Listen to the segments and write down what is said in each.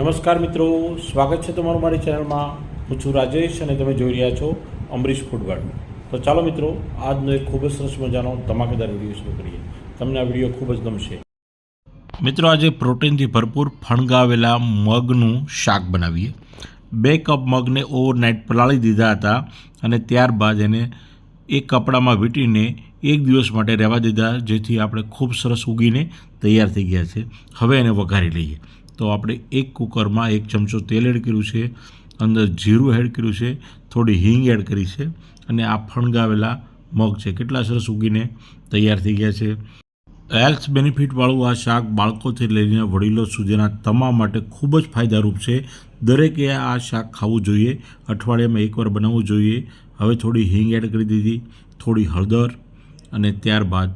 નમસ્કાર મિત્રો, સ્વાગત છે તમારું મારી ચેનલમાં. હું છું રાજેશ અને તમે જોઈ રહ્યા છો અમરીશ ફૂડગાર્ડ તો ચાલો મિત્રો, આજનો એક ખૂબ જ સરસ મજાનો ધમાકેદાર વીડિયો શરૂ કરીએ. તમને આ વીડિયો ખૂબ જ ગમશે. મિત્રો, આજે પ્રોટીનથી ભરપૂર ફણગાવેલા મગનું શાક બનાવીએ. બે કપ મગને ઓવરનાઇટ પલાળી દીધા હતા અને ત્યારબાદ એને એક કપડામાં વીંટીને એક દિવસ માટે રહેવા દીધા, જેથી આપણે ખૂબ સરસ ઉગીને તૈયાર થઈ ગયા છે. હવે એને વઘારી લઈએ. તો આપણે એક કુકરમાં એક ચમચો તેલ એડ કર્યું છે, અંદર જીરું એડ કર્યું છે, થોડી હિંગ એડ કરી છે અને આ ફણગાવેલા મગ છે. કેટલા સરસ ઉગીને તૈયાર થઈ ગયા છે. હેલ્થ બેનિફિટવાળું આ શાક બાળકોથી લઈને વડીલો સુધીના તમામ માટે ખૂબ જ ફાયદારૂપ છે. દરેકે આ શાક ખાવું જોઈએ. અઠવાડિયામાં એકવાર બનાવવું જોઈએ. હવે થોડી હિંગ એડ કરી દીધી, થોડી હળદર અને ત્યારબાદ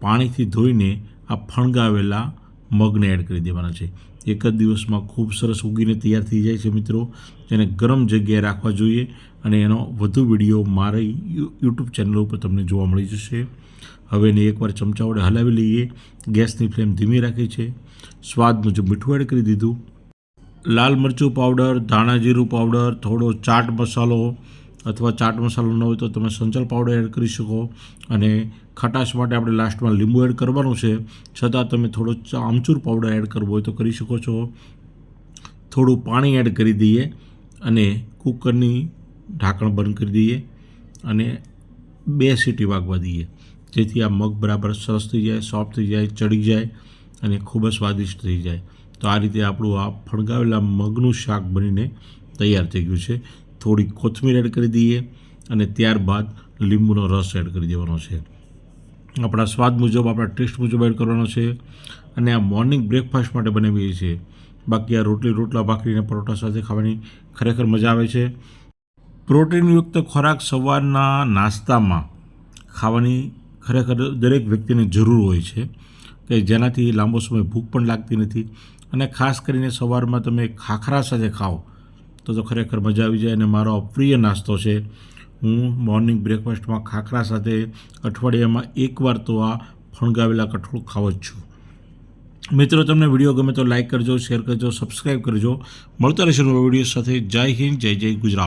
પાણીથી ધોઈને આ ફણગાવેલા મગને એડ કરી દેવાના છે. એક જ દિવસમાં ખૂબ સરસ ઉગીને તૈયાર થઈ જાય છે મિત્રો. જેને ગરમ જગ્યાએ રાખવા જોઈએ અને એનો વધુ વીડિયો મારી યુટ્યુબ ચેનલ ઉપર તમને જોવા મળી જશે. હવે એને એકવાર ચમચા વડે હલાવી લઈએ. ગેસની ફ્લેમ ધીમી રાખી છે. સ્વાદ મુજબ મીઠું એડ કરી દીધું. લાલ મરચું પાવડર ધાણા જીરું પાવડર થોડો ચાટ મસાલો અથવા ચાટ મસાલો ન હોય તો તમે સંચલ પાવડર એડ કરી શકો અને ખટાશ માટે આપણે લાસ્ટમાં લીંબુ એડ કરવાનું છે. છતાં તમે થોડો આમચૂર પાવડર એડ કરવો હોય તો કરી શકો છો. થોડું પાણી એડ કરી દઈએ અને કુકરની ઢાંકણ બંધ કરી દઈએ અને બે સીટી વાગવા દઈએ. જેથી આ મગ બરાબર સરસ થઈ જાય, સોફ્ટ થઈ જાય, ચડી જાય અને ખૂબ જ સ્વાદિષ્ટ થઈ જાય. તો આ રીતે આપણું આ ફણગાવેલા મગનું શાક બનીને તૈયાર થઈ ગયું છે. થોડી કોથમીર એડ કરી દઈએ અને ત્યારબાદ લીંબુનો રસ એડ કરી દેવાનો છે. આપણા સ્વાદ મુજબ, આપણા ટેસ્ટ મુજબ એડ કરવાનો છે અને આ મોર્નિંગ બ્રેકફાસ્ટ માટે બનાવીએ છીએ. બાકી આ રોટલી રોટલા ભાખરીને પરોઠા સાથે ખાવાની ખરેખર મજા આવે છે. પ્રોટીનયુક્ત ખોરાક સવારના નાસ્તામાં ખાવાની ખરેખર દરેક વ્યક્તિને જરૂર હોય છે કે જેનાથી લાંબો સમય ભૂખ પણ લાગતી નથી અને ખાસ કરીને સવારમાં તમે ખાખરા સાથે ખાઓ તો તો ખરેખર મજા આવી જાય અને મારો પ્રિય નાસ્તો છે, હું મોર્નિંગ બ્રેકફાસ્ટમાં ખાખરા સાથે અઠવાડિયામાં એકવાર તો આ ફણગાવેલા કઠોળ ખાવ જ છું. મિત્રો, તમને વીડિયો ગમે તો લાઇક કરજો શેર કરજો સબસ્ક્રાઈબ કરજો. મળતા રહેશે નવા વીડિયો સાથે. જય હિન્દ, જય જય ગુજરાત.